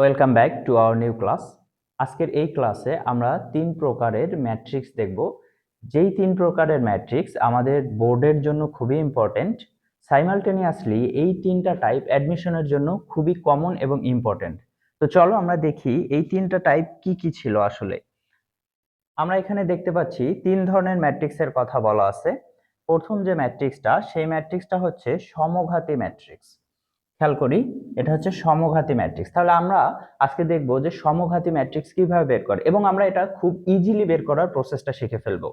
Welcome back to our new class আজকের এই ক্লাসে আমরা তিন প্রকারের ম্যাট্রিক্স দেখব। যেই তিন প্রকারের ম্যাট্রিক্স আমাদের বোর্ডের জন্য খুবই ইম্পর্টেন্ট সাইমালটেনিয়াসলি এই তিনটা টাইপ অ্যাডমিশনের জন্য খুবই কমন এবং ইম্পর্টেন্ট তো চলো আমরা দেখি এই তিনটা টাইপ কি কি ছিল আসলে। আমরা এখানে দেখতে পাচ্ছি তিন ধরনের ম্যাট্রিক্সের কথা বলা আছে। প্রথম যে ম্যাট্রিক্সটা সেই ম্যাট্রিক্সটা হচ্ছে সমঘাতী ম্যাট্রিক্স খেয়াল করি, এটা হচ্ছে সমঘাতী ম্যাট্রিক্স তাহলে আমরা আজকে দেখব যে সমঘাতী ম্যাট্রিক্স কীভাবে বের করে এবং আমরা এটা খুব ইজিলি বের করার প্রসেসটা শিখে ফেলব।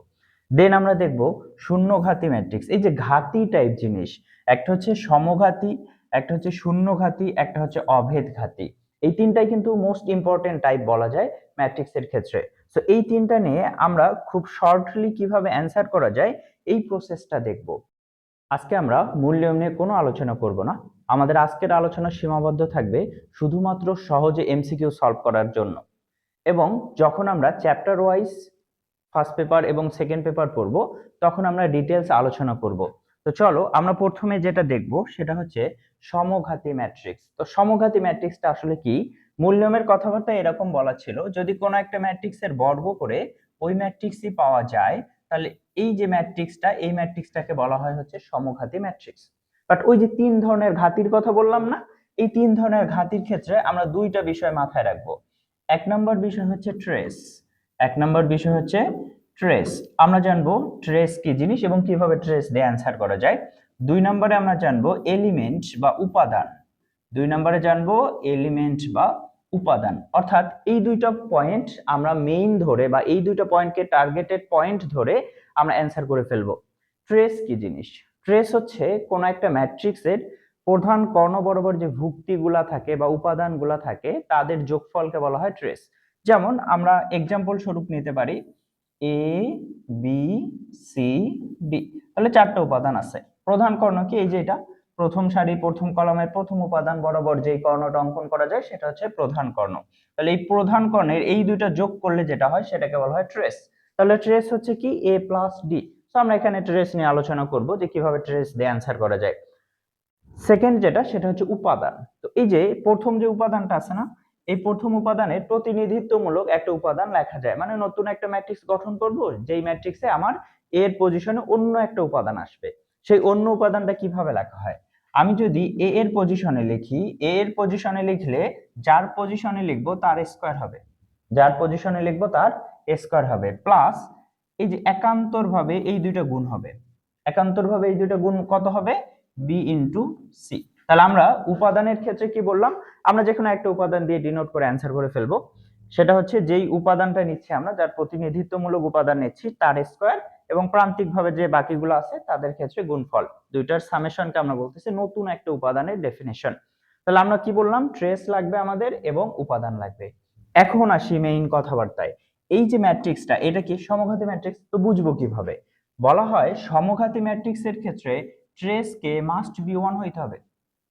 দেন আমরা দেখব শূন্যঘাতী ম্যাট্রিক্স এই যে ঘাতি টাইপ জিনিস, একটা হচ্ছে সমঘাতী, একটা হচ্ছে শূন্যঘাতী, একটা হচ্ছে অভেদ ঘাতী। এই তিনটাই কিন্তু মোস্ট ইম্পর্টেন্ট টাইপ বলা যায় ম্যাট্রিক্সের ক্ষেত্রে। সো এই তিনটা নিয়ে আমরা খুব শর্টলি কীভাবে অ্যান্সার করা যায়, এই প্রসেসটা দেখব। আজকে আমরা মূল নিয়ম নিয়ে কোনো আলোচনা করব না। আমাদের আজকের আলোচনা সীমাবদ্ধ থাকবে শুধুমাত্র সহজে এমসিকিউ সলভ করার জন্য। এবং যখন আমরা চ্যাপ্টার ওয়াইজ ফার্স্ট পেপার এবং সেকেন্ড পেপার পড়ব, তখন আমরা ডিটেলস আলোচনা করব। তো চলো, আমরা প্রথমে যেটা দেখব সেটা হচ্ছে সমঘাতী ম্যাট্রিক্স। তো সমঘাতী ম্যাট্রিক্সটা আসলে কি? মূল নিয়মের কথাবার্তা এরকম বলা ছিল, যদি কোনো একটা ম্যাট্রিক্সের বর্গ করে ওই ম্যাট্রিক্সই পাওয়া যায়, তাহলে এই যে ম্যাট্রিক্সটা, এই ম্যাট্রিক্সটাকে বলা হয় হচ্ছে সমঘাতী ম্যাট্রিক্স। বাট ওই যে তিন ধরনের ঘাতির কথা বললাম না, এই তিন ধরনের ঘাতির ক্ষেত্রে আমরা দুইটা বিষয় মাথায় রাখব। এক নম্বর বিষয় হচ্ছে ট্রেস এক নম্বর বিষয় হচ্ছে ট্রেস আমরা জানব ট্রেস কি জিনিস এবং কীভাবে ট্রেস দিয়ে অ্যান্সার করা যায়। দুই নম্বরে আমরা জানব এলিমেন্ট বা উপাদান। দুই নম্বরে জানব এলিমেন্ট বা উপাদান। অর্থাৎ এই দুইটা পয়েন্ট আমরা মেইন ধরে বা এই দুইটা পয়েন্টকে টার্গেটেড পয়েন্ট ধরে আমরা অ্যান্সার করে ফেলব। ট্রেস কি জিনিস? ট্রেস হচ্ছে কোন একটা ম্যাট্রিক্সের প্রধান কর্ণ বরাবর যে ভুক্তিগুলা থাকে বা উপাদানগুলা থাকে, তাদের যোগফলকে বলা হয় ট্রেস যেমন আমরা এক্সাম্পল স্বরূপ নিতে পারি এ বি সি ডি তাহলে চারটা উপাদান আছে। প্রধান কর্ণ কি? এই যে এটা। প্রথম সারি, প্রথম কলমের প্রথম উপাদান বরাবর যেই কর্ণটা অঙ্কন করা যায়, সেটা হচ্ছে প্রধান কর্ণ। তাহলে এই প্রধান কর্ণের এই দুইটা যোগ করলে যেটা হয়, সেটাকে বলা হয় ট্রেস তাহলে ট্রেস হচ্ছে কি? এ প্লাস ডি আমরা এখানে ট্রেস নিয়ে আলোচনা করব যে কীভাবে ট্রেস দিয়ে অ্যান্সার করা যায়। সেকেন্ড যেটা, সেটা হচ্ছে উপাদান। তো এই যে প্রথম যে উপাদানটা আছে না, এই প্রথম উপাদানের প্রতিনিধিত্বমূলক একটা উপাদান লেখা যায়। মানে নতুন একটা ম্যাট্রিক্স গঠন করব, যেই ম্যাট্রিক্সে আমার এর পজিশনে অন্য একটা উপাদান আসবে। সেই অন্য উপাদানটা কীভাবে লেখা হয়? আমি যদি এ এর পজিশনে লিখি এ এর পজিশনে লিখলে যার পজিশনে লিখব তার স্কোয়ার হবে। যার পজিশনে লিখব তার স্কোয়ার হবে। প্লাস এই যে একান্তর ভাবে এই দুইটা গুণ হবে। একান্তর ভাবে এই দুইটা গুণ কত হবে? বি ইন্টু সি তাহলে আমরা উপাদানের ক্ষেত্রে কি বললাম? আমরা যে কোনো একটা উপাদান দিয়ে ডিনোট করে অ্যান্সার করে ফেলব। সেটা হচ্ছে যেই উপাদানটা নিচ্ছি আমরা, যার প্রতিনিধিত্বমূলক উপাদান নিচ্ছি, তার স্কোয়ার এবং প্রান্তিক ভাবে যে বাকিগুলো আছে, তাদের ক্ষেত্রে গুণফল। দুইটার সামেশনকে আমরা বলতেছি নতুন একটা উপাদানের ডেফিনেশন তাহলে আমরা কি বললাম? ট্রেস লাগবে আমাদের এবং উপাদান লাগবে। এখন আসি মেইন কথাবার্তায়। এই যে ম্যাট্রিক্সটা, এটা কি সমঘাতী ম্যাট্রিক্স? তো বুঝব কীভাবে? বলা হয় সমঘাতী ম্যাট্রিক্সের ক্ষেত্রে ট্রেস কে মাস্ট বি ওয়ান হইতে হবে।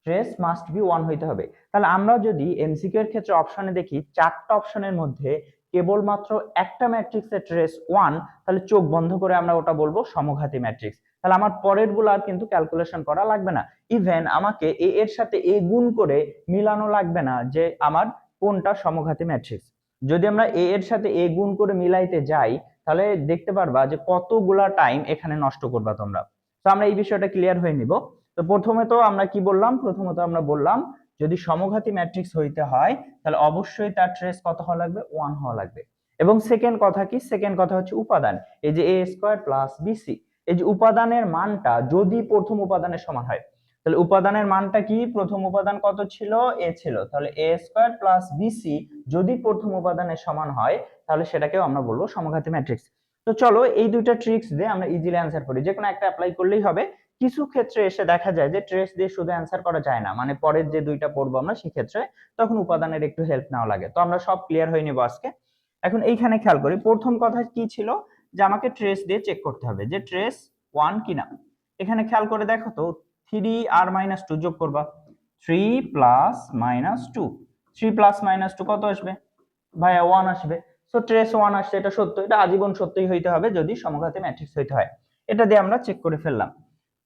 ট্রেস মাস্ট বি ওয়ান হইতে হবে। তাহলে আমরা যদি এমসিকিউ এর ক্ষেত্রে অপশনে দেখি, চারটা অপশনের মধ্যে কেবলমাত্র একটা ম্যাট্রিক্সের ট্রেস ওয়ান তাহলে চোখ বন্ধ করে আমরা ওটা বলব সমঘাতী ম্যাট্রিক্স। তাহলে আমার পরেরগুলো আর কিন্তু ক্যালকুলেশন করা লাগবে না। ইভেন আমাকে এ এর সাথে এ গুণ করে মিলানো লাগবে না যে আমার কোনটা সমঘাতী ম্যাট্রিক্স। যদি আমরা এ এর সাথে এ গুণ করে মিলাইতে যাই, তাহলে দেখতে পারবা যে কতগুলা টাইম এখানে নষ্ট করবা তোমরা। তো আমরা এই বিষয়টা ক্লিয়ার হয়ে নিব। তো প্রথমে তো আমরা কি বললাম? প্রথমত আমরা বললাম, যদি সমঘাতী ম্যাট্রিক্স হইতে হয়, তাহলে অবশ্যই তার ট্রেস কত হওয়া লাগবে? ওয়ান হওয়া লাগবে। এবং সেকেন্ড কথা কি? সেকেন্ড কথা হচ্ছে উপাদান। এই যে এ স্কোয়ার প্লাস বিসি এই যে উপাদানের মানটা যদি প্রথম উপাদানের সমান হয় তাহলে উপাদানের মানটা কি? প্রথম উপাদান কত ছিল? এ ছিল। তাহলে এ স্কোয়ার প্লাস বিসি যদি প্রথম উপাদানের সমান হয়, তাহলে সেটাকেও আমরা বলব সমঘাতী ম্যাট্রিক্স। তো চলো এই দুইটা ট্রিক্স দিয়ে আমরা ইজিলি অ্যান্সার করি। যে কোনো একটা অ্যাপ্লাই করলেই হবে। কিছু ক্ষেত্রে এসে দেখা যায় যে ট্রেস দিয়ে শুধু অ্যান্সার করা যায় না। মানে পরের যে দুইটা পড়ব আমরা, সেক্ষেত্রে তখন উপাদানের একটু হেল্প নেওয়া লাগে। তো আমরা সব ক্লিয়ার হয়ে নিব আজকে। এখন এইখানে খেয়াল করি, প্রথম কথা কি ছিল? যে আমাকে ট্রেস দিয়ে চেক করতে হবে যে ট্রেস ওয়ান কিনা। এখানে খেয়াল করে দেখো তো থ্রি আর মাইনাস টু যোগ করবা। Three plus minus two three plus minus two কত আসবে? ভাইয়া ওয়ান আসবে। সো ট্রেস ওয়ান আসছে, এটা সত্য। এটা আজীবন সত্যই হইতে হবে যদি সমঘাতী ম্যাট্রিক্স হইতে হয়। এটা দিয়ে আমরা চেক করে ফেললাম।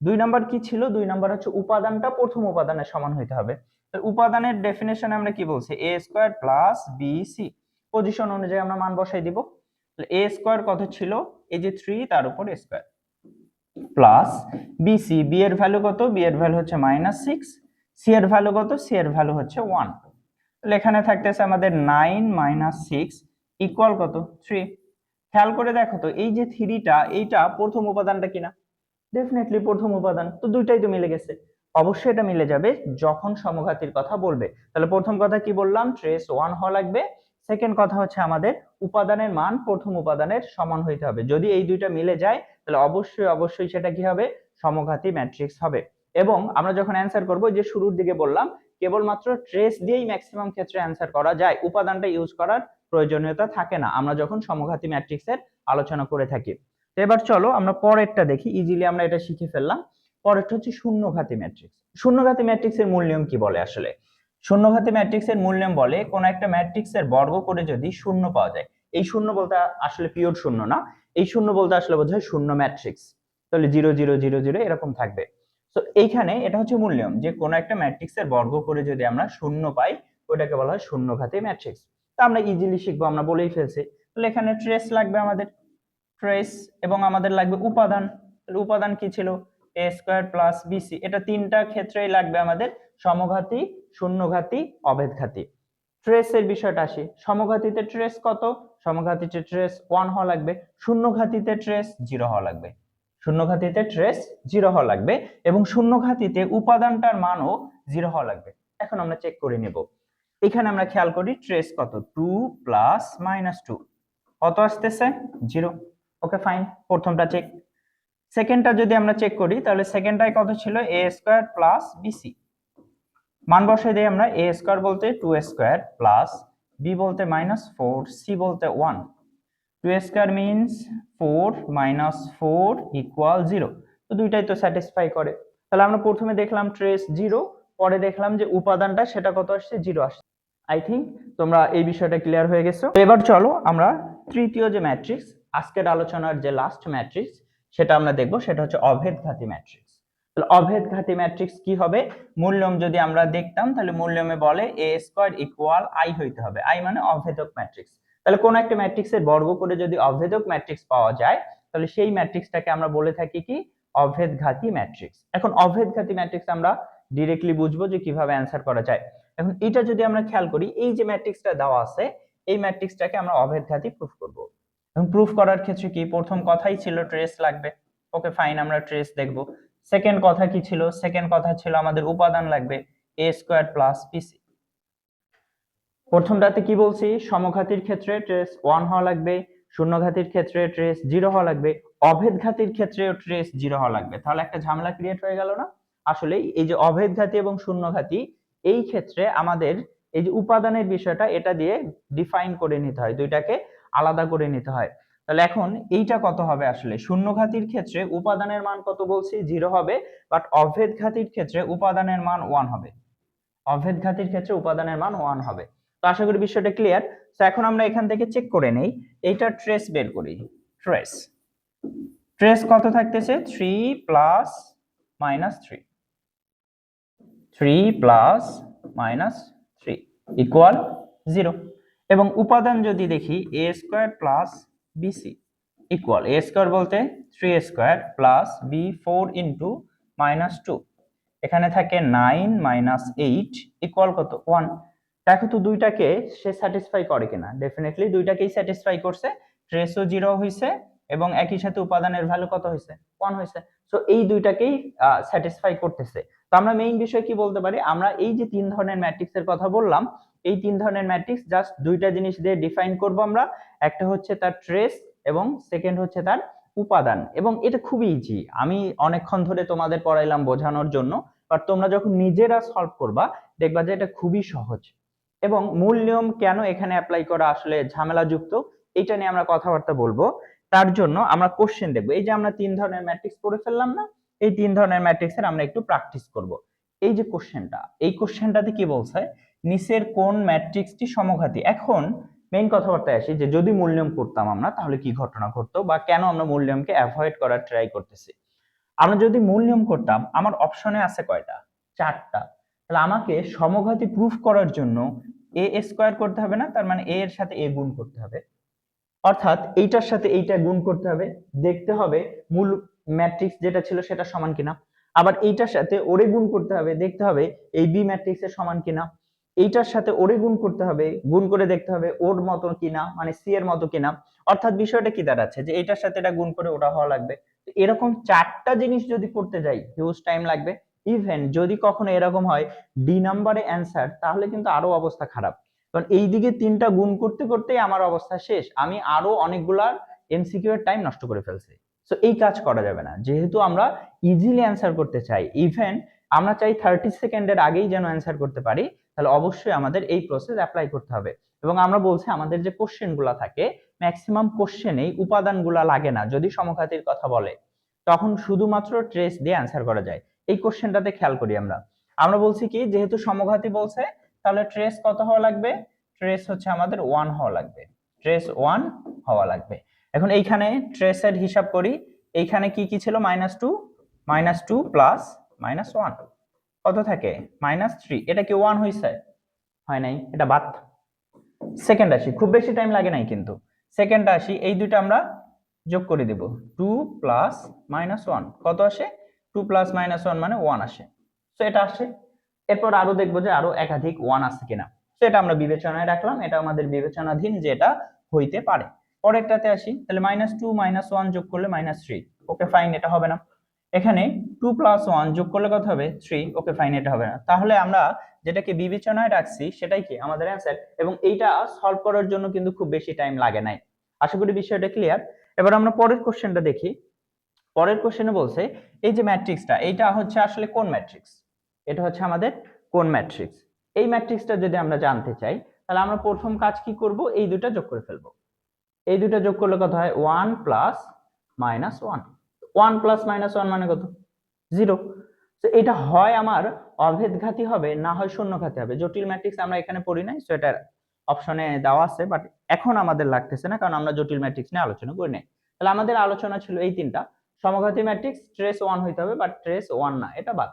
দুই নাম্বার কি ছিল? দুই নাম্বার হচ্ছে উপাদানটা প্রথম উপাদানের সমান হইতে হবে। উপাদানের ডেফিনেশনে আমরা কি বলছি? A square plus B C position অনুযায়ী আমরা মান বসাই দিব। এ স্কোয়ার কত ছিল? এই যে থ্রি তার উপর স্কোয়ার প্লাস বিসি বি এর ভ্যালু কত? বি এর ভ্যালু হচ্ছে মাইনাস সিক্স সি এর ভ্যালু কত? সি এর ভ্যালু হচ্ছে ওয়ান এখানে থাকতেছে আমাদের নাইন মাইনাস সিক্স ইকুয়াল কত? থ্রি খেয়াল করে দেখো তো, এই যে থ্রিটা এইটা প্রথম উপাদানটা কিনা? ডেফিনেটলি প্রথম উপাদান। তো দুইটাই তো মিলে গেছে। অবশ্যই এটা মিলে যাবে যখন সমঘাতীর কথা বলবে। তাহলে প্রথম কথা কি বললাম? ট্রেস ওয়ান হওয়া লাগবে। সেকেন্ড কথা হচ্ছে আমাদের উপাদানের মান প্রথম উপাদানের সমান হইতে হবে। যদি এই দুইটা মিলে যায়, তাহলে অবশ্যই অবশ্যই সেটা কি হবে? সমঘাতী ম্যাট্রিক্স হবে। এবং আমরা যখন অ্যান্সার করব, যে শুরুর দিকে বললাম, কেবলমাত্র ট্রেস দিয়েই ম্যাক্সিমাম ক্ষেত্রে অ্যান্সার করা যায়। উপাদানটা ইউজ করার প্রয়োজনীয়তা থাকে না। আমরা যখন সমঘাতী ম্যাট্রিক্সের আলোচনা করে থাকি। তো এবার চলো আমরা পরেরটা দেখি। ইজিলি আমরা এটা শিখে ফেললাম। পরেরটা হচ্ছে শূন্যঘাতী ম্যাট্রিক্স শূন্যঘাতী ম্যাট্রিক্সের মূল নিয়ম কি বলে আসলে? শূন্যঘাতী ম্যাট্রিক্সের মূল নিয়ম বলে কোন একটা ম্যাট্রিক্সের বর্গ করে যদি শূন্য পাওয়া যায়। এই শূন্য বলতে আসলে পিওর শূন্য না, এই শূন্য বলতে আসলে বোঝায় শূন্য ম্যাট্রিক্স। তাহলে জিরো জিরো জিরো জিরো এরকম থাকবে। তো এইখানে এটা হচ্ছে মূল নিয়ম যে কোন একটা ম্যাট্রিক্সের বর্গ করে যদি আমরা শূন্য পাই ওটাকে বলা হয় শূন্যঘাতী ম্যাট্রিক্স। তো আমরা ইজিলি শিখব, আমরা বলেই ফেলছি। তাহলে এখানে ট্রেস লাগবে আমাদের। ট্রেস এবং আমাদের লাগবে উপাদান। উপাদান কি ছিল? এ স্কোয়ার প্লাস বিসি এটা তিনটা ক্ষেত্রেই লাগবে আমাদের সমঘাতী, শূন্যঘাতী, অভেদঘাতী। ট্রেসের বিষয়টা আসি। সমঘাতীতে ট্রেস কত? সমঘাতীতে ট্রেস ওয়ান হওয়া লাগবে, শূন্যঘাতীতে ট্রেস জিরো হওয়া লাগবে। শূন্যঘাতীতে ট্রেস জিরো হওয়া লাগবে এবং শূন্যঘাতীতে উপাদানটার মানও জিরো হওয়া লাগবে। এখন আমরা চেক করে নেব। এখানে আমরা খেয়াল করি ট্রেস কত? টু প্লাস মাইনাস টু কত আসতেছে? জিরো ওকে ফাইন প্রথমটা চেক সেকেন্ডটা যদি আমরা চেক করি, তাহলে সেকেন্ডটায় কত ছিল? এ স্কোয়ার প্লাস বিসি মান বসাই দিই আমরা এ স্কোয়ার বলতে টু স্কোয়ার প্লাস বি বলতে মাইনাস ফোর সি বলতে one two square means four minus four equal zero তো দুইটাই তো স্যাটিসফাই করে। তাহলে আমরা প্রথমে দেখলাম ট্রেস জিরো পরে দেখলাম যে উপাদানটা সেটা কত আসছে? জিরো আসছে। আই থিঙ্ক তোমরা এই বিষয়টা ক্লিয়ার হয়ে গেছো। এবার চলো আমরা তৃতীয় যে ম্যাট্রিক্স আজকের আলোচনার যে লাস্ট ম্যাট্রিক্স সেটা আমরা দেখব, সেটা হচ্ছে অভেদঘাতী ম্যাট্রিক্স। তাহলে অভেদঘাতী ম্যাট্রিক্স কি হবে? মূল্যম যদি আমরা দেখতাম, তাহলে মূল্যমে বলে এ স্কোয়ার ইকুয়াল আই হইতে হবে। আই মানে অভেদক ম্যাট্রিক্স। তাহলে কোন একটা ম্যাট্রিক্সের বর্গ করে যদি অভেদক ম্যাট্রিক্স পাওয়া যায়, তাহলে সেই ম্যাট্রিক্সটাকে আমরা বলে থাকি কি? অভেদঘাতী ম্যাট্রিক্স। এখন অভেদঘাতী ম্যাট্রিক্স আমরা ডিরেক্টলি বুঝব যে কীভাবে অ্যান্সার করা যায়। এখন এটা যদি আমরা খেয়াল করি, এই যে ম্যাট্রিক্সটা দেওয়া আছে, এই ম্যাট্রিক্সটাকে আমরা অভেদঘাতী প্রুফ করব। এবং প্রুফ করার ক্ষেত্রে কি? প্রথম কথাই ছিল ট্রেস লাগবে। ওকে ফাইন আমরা ট্রেস দেখব। সেকেন্ড কথা কি ছিল? সেকেন্ড কথা ছিল আমাদের উপাদান লাগবে এ স্কোয়ার প্লাস পিসি প্রথমটাতে কি বলছি? সমঘাতীর ক্ষেত্রে ট্রেস ওয়ান হওয়া লাগবে, শূন্যঘাতীর ক্ষেত্রে ট্রেস জিরো হওয়া লাগবে, অভেদঘাতীর ক্ষেত্রেও ট্রেস জিরো হওয়া লাগবে। তাহলে একটা ঝামেলা ক্রিয়েট হয়ে গেল না? আসলে এই যে অভেদঘাতী এবং শূন্যঘাতী, এই ক্ষেত্রে আমাদের এই যে উপাদানের বিষয়টা, এটা দিয়ে ডিফাইন করে নিতে হয় দুইটাকে। আলাদা করে নিতে হয়। তাহলে এখন এইটা কত হবে আসলে? শূন্যঘাতীর ক্ষেত্রে উপাদানের মান কত বলছি? জিরো হবে বাট অভেদঘাতীর ক্ষেত্রে উপাদানের মান ওয়ান হবে। অভেদঘাতীর ক্ষেত্রে উপাদানের মান ওয়ান হবে। তো আশা করি বিষয়টা ক্লিয়ার তো এখন আমরা এখান থেকে চেক করে নেই। এইটা ট্রেস বের করি। ট্রেস ট্রেস কত থাকতেছে? Three plus minus three three plus minus three equal zero এবং উপাদান যদি দেখি A square plus BC equal A square বলতে three square plus B four into minus two এখানে থাকে নাইন মাইনাস এইট ইকুয়াল কত? ওয়ান দেখো তো দুইটাকে সে স্যাটিসফাই করে কিনা? ডেফিনেটলি দুইটাকেই স্যাটিসফাই করছে। ট্রেসও জিরো হয়েছে এবং একই সাথে উপাদানের ভ্যালু কত হয়েছে ওয়ান হয়েছে সো এই দুইটাকেই স্যাটিসফাই করতেছে। তো আমরা মেইন বিষয় কি বলতে পারি? আমরা এই যে তিন ধরনের ম্যাট্রিক্সের কথা বললাম এই তিন ধরনের ম্যাট্রিক্স জাস্ট দুইটা জিনিস দিয়ে ডিফাইন করব আমরা। একটা হচ্ছে তার ট্রেস এবং সেকেন্ড হচ্ছে তার উপাদান। এবং এটা খুবই ইজি আমি অনেকক্ষণ ধরে তোমাদের পড়াইলাম বোঝানোর জন্য বাট তোমরা যখন নিজেরা সলভ করবা, দেখবা যে এটা খুবই সহজ। এবং মূল নিয়ম কেন এখানে অ্যাপ্লাই করা আসলে ঝামেলাযুক্ত এটা নিয়ে আমরা কথাবার্তা বলব। তার জন্য আমরা কোশ্চেন দেখব। এই যে আমরা তিন ধরনের ম্যাট্রিক্স পড়ে ফেললাম না, এই তিন ধরনের ম্যাট্রিক্সের আমরা একটু প্র্যাকটিস করব। এই যে কোশ্চেনটা এই কোশ্চেনটাতে কি বলছে? নিচের কোন ম্যাট্রিক্সটি সমঘাতী? এখন মেইন কথাবার্তায় আসি যে যদি মূল্যায়ন করতাম আমরা, তাহলে কি ঘটনা ঘটতো বা কেন আমরা মূল্যায়নকে অ্যাভয়েড করার ট্রাই করতেছি? আমরা যদি মূল্যায়ন করতাম, আমার অপশনে আছে কয়টা? চারটা। তাহলে আমাকে সমঘাতী প্রুফ করার জন্য এ স্কোয়ার করতে হবে না? তার মানে এ এর সাথে এ গুণ করতে হবে। অর্থাৎ এইটার সাথে এইটা গুণ করতে হবে। দেখতে হবে মূল ম্যাট্রিক্স যেটা ছিল সেটা সমান কিনা। আবার এইটার সাথে ওরে গুণ করতে হবে। দেখতে হবে এই বি ম্যাট্রিক্সের সমান কিনা। এইটার সাথে ওরে গুণ করতে হবে, গুণ করে দেখতে হবে ওর মতো কিনা মানে সি এর মতো কিনা। অর্থাৎ বিষয়টা কি দাঁড়াচ্ছে? যে এটার সাথে এটা গুণ করে ওটা হওয়া লাগবে। এরকম চারটা জিনিস যদি করতে যাই হিউজ টাইম লাগবে। ইভেন যদি কখনো এরকম হয় ডি নাম্বারে অ্যান্সার তাহলে কিন্তু আরও অবস্থা খারাপ। কারণ এই দিকে তিনটা গুণ করতে করতেই আমার অবস্থা শেষ। আমি আরও অনেকগুলার এমসিকিউ এর টাইম নষ্ট করে ফেলছি। সো এই কাজ করা যাবে না। যেহেতু আমরা ইজিলি অ্যান্সার করতে চাই। ইভেন আমরা চাই থার্টি সেকেন্ডের আগেই যেন অ্যান্সার করতে পারি। তাহলে অবশ্যই আমাদের এই প্রসেস অ্যাপ্লাই করতে হবে। এবং আমরা বলছি আমাদের যে কোশ্চেনগুলা থাকে ম্যাক্সিমাম কোশ্চেনেই উপাদানগুলা লাগে না, যদি সমঘাতির কথা বলে। তখন শুধুমাত্র ট্রেস দিয়ে অ্যান্সার করা যায়। এই কোশ্চেনটাতে খেয়াল করি আমরা। আমরা বলছি কি, যেহেতু সমঘাতি বলছে, তাহলে ট্রেস কত হওয়া লাগবে? ট্রেস হচ্ছে আমাদের ওয়ান হওয়া লাগবে। ট্রেস ওয়ান হওয়া লাগবে। এখন এইখানে ট্রেসের হিসাব করি। এইখানে কি কি ছিল? Minus two minus two plus minus one কত থাকে? মাইনাস থ্রি এটা কি ওয়ান হয়েছে হয় নাই, এটা বাদ। সেকেন্ড আসি। খুব বেশি টাইম লাগে নাই কিন্তু। সেকেন্ড আসি, এই দুইটা আমরা যোগ করে দেব। টু প্লাস মাইনাস ওয়ান কত আসে? টু প্লাস মাইনাস ওয়ান মানে ওয়ান আসে। তো এটা আসে। এরপর আরও দেখব যে আরও একাধিক ওয়ান আছে কিনা। তো এটা আমরা বিবেচনায় রাখলাম। এটা আমাদের বিবেচনাধীন যে এটা হইতে পারে। পরেরটাতে আসি। তাহলে মাইনাস টু মাইনাস ওয়ান যোগ করলে মাইনাস থ্রি ওকে ফাইন এটা হবে না। এখানে টু প্লাস ওয়ান যোগ করলে কত হবে? থ্রি ওকে ফাইন এটা হবে না। তাহলে আমরা যেটাকে বিবেচনায় রাখছি, সেটাই কি? আমাদের অ্যান্সার এবং এইটা সলভ করার জন্য কিন্তু খুব বেশি টাইম লাগে নাই। আশা করি বিষয়টা ক্লিয়ার এবার আমরা পরের কোশ্চেনটা দেখি। পরের কোশ্চেনে বলছে, এই যে ম্যাট্রিক্সটা এইটা হচ্ছে আসলে কোন ম্যাট্রিক্স এটা হচ্ছে আমাদের কোন ম্যাট্রিক্স এই ম্যাট্রিক্সটা যদি আমরা জানতে চাই, তাহলে আমরা প্রথম কাজ কি করব? এই দুটো যোগ করে ফেলব। এই দুটো যোগ করলে কত হয়? One plus minus one one plus minus one মানে কত? জিরো। তো এটা হয় আমার অভেদঘাতী হবে, না হয় শূন্যঘাতী হবে। জটিল ম্যাট্রিক্স আমরা এখানে পড়ি নাই সো এটার অপশনে দেওয়া আছে বাট এখন আমাদের লাগতেছে না, কারণ আমরা জটিল ম্যাট্রিক্স নিয়ে আলোচনা করি নাই। তাহলে আমাদের আলোচনা ছিল এই তিনটা। সমঘাতী ম্যাট্রিক্স ট্রেস ওয়ান হইতে হবে বাট ট্রেস ওয়ান না, এটা বাদ।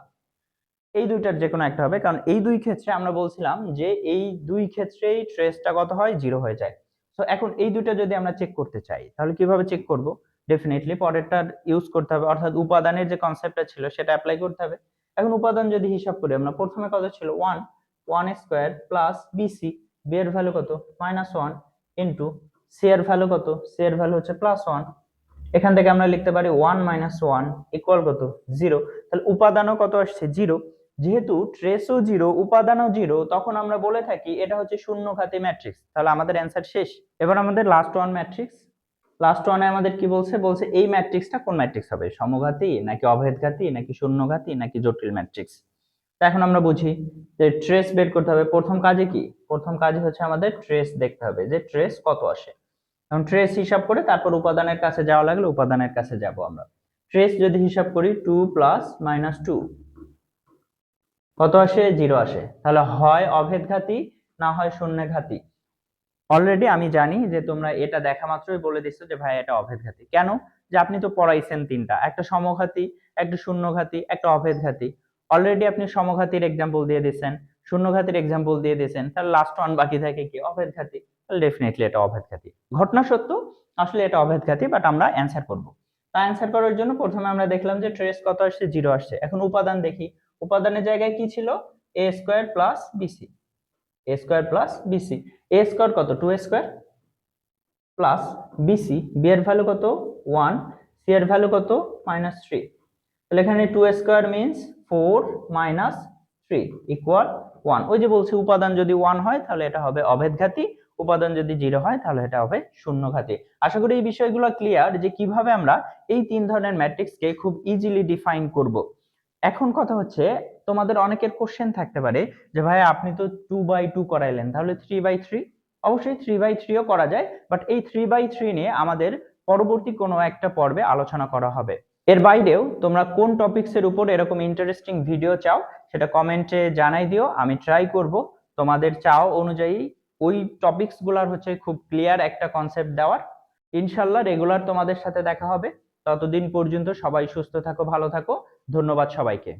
এই দুইটার যে কোনো একটা হবে, কারণ এই দুই ক্ষেত্রে আমরা বলছিলাম যে এই দুই ক্ষেত্রেই ট্রেসটা কত হয়? জিরো হয়ে যায়। তো এখন এই দুইটা যদি আমরা চেক করতে চাই, তাহলে কীভাবে চেক করব? ডেফিনেটলি পরেরটার ইউজ করতে হবে। অর্থাৎ উপাদানের যে কনসেপ্টটা ছিল, সেটা অ্যাপ্লাই করতে হবে। এখন উপাদান যদি হিসাব করি, আমরা প্রথমে কত ছিল? One one square plus BC B এর ভ্যালু কত? মাইনাস ওয়ান ইন্টু সি এর ভ্যালু কত? সি এর ভ্যালু হচ্ছে প্লাস ওয়ান এখান থেকে আমরা লিখতে পারি ওয়ান মাইনাস ওয়ান ইকুয়াল কত? জিরো তাহলে উপাদানও কত আসছে? জিরো যেহেতু ট্রেসও জিরো উপাদানও জিরো তখন আমরা বলে থাকি এটা হচ্ছে শূন্য ঘাতি ম্যাট্রিক্স তাহলে আমাদের অ্যান্সার শেষ। এবার আমাদের লাস্ট ওয়ান ম্যাট্রিক্স লাস্ট ওয়ানে আমাদের কি বলছে? বলছে এই ম্যাট্রিক্সটা কোন ম্যাট্রিক্স হবে? সমঘাতী নাকি অভেদঘাতী নাকি শূন্যঘাতী নাকি জটিল ম্যাট্রিক্স তো এখন আমরা বুঝি যে ট্রেস বের করতে হবে। প্রথম কাজে কি? প্রথম কাজে হচ্ছে আমাদের ট্রেস দেখতে হবে যে ট্রেস কত আসে। এখন ট্রেস হিসাব করে তারপর উপাদানের কাছে যাওয়া লাগলে উপাদানের কাছে যাব আমরা। ট্রেস যদি হিসাব করি টু প্লাস মাইনাস টু কত আসে? জিরো আসে। তাহলে হয় অভেদঘাতী না হয় শূন্যঘাতী? অলরেডি আমি জানি যে তোমরা এটা দেখা মাত্রই বলে দিচ্ছ যে ভাই এটা অভেদঘাতী। কেন? যে আপনি তো পড়াইছেন তিনটা, একটা সমঘাতী, একটা শূন্যঘাতী, একটা অভেদঘাতী। অলরেডি আপনি সমঘাতীর এক্সাম্পল দিয়ে দিচ্ছেন শূন্যঘাতীর এক্সাম্পল দিয়ে দিয়েছেন তাহলে লাস্ট ওয়ান বাকি থাকে কি? অভেদঘাতী। তাহলে ডেফিনেটলি এটা অভেদঘাতী। ঘটনা সত্য, আসলে এটা অভেদঘাতী বাট আমরা অ্যান্সার করব। তা অ্যান্সার করার জন্য প্রথমে আমরা দেখলাম যে ট্রেস কত আসছে? জিরো আসছে। এখন উপাদান দেখি। উপাদানের জায়গায় কি ছিল? A square plus BC A square plus BC A square কত? Two square plus BC B এর ভ্যালু কত? ওয়ান সি এর ভ্যালু কত? মাইনাস থ্রি তাহলে এখানে two square means four minus three equal one ওই যে বলছি উপাদান যদি ওয়ান হয়, তাহলে এটা হবে অভেদঘাতী উপাদান যদি জিরো হয়, তাহলে এটা হবে শূন্যঘাতী আশা করি এই বিষয়গুলো ক্লিয়ার যে কীভাবে আমরা এই তিন ধরনের ম্যাট্রিক্সকে খুব ইজিলি ডিফাইন করব। এখন কথা হচ্ছে, তোমাদের অনেকের কোশ্চেন থাকতে পারে যে ভাই আপনি তো টু বাই টু করাইলেন, তাহলে থ্রি বাই থ্রি অবশ্যই থ্রি বাই থ্রিও করা যায় বাট এই থ্রি বাই থ্রি নিয়ে আমাদের পরবর্তী কোনো একটা পর্বে আলোচনা করা হবে। এর বাইরেও তোমরা কোন টপিকসের উপর এরকম ইন্টারেস্টিং ভিডিও চাও, সেটা কমেন্টে জানাই দিও, আমি ট্রাই করব। তোমাদের চাও অনুযায়ী ওই টপিকসগুলার হচ্ছে খুব ক্লিয়ার একটা কনসেপ্ট দেওয়ার। ইনশাল্লাহ রেগুলার তোমাদের সাথে দেখা হবে। ততদিন পর্যন্ত সবাই সুস্থ থাকো, ভালো থাকো। ধন্যবাদ সবাইকে।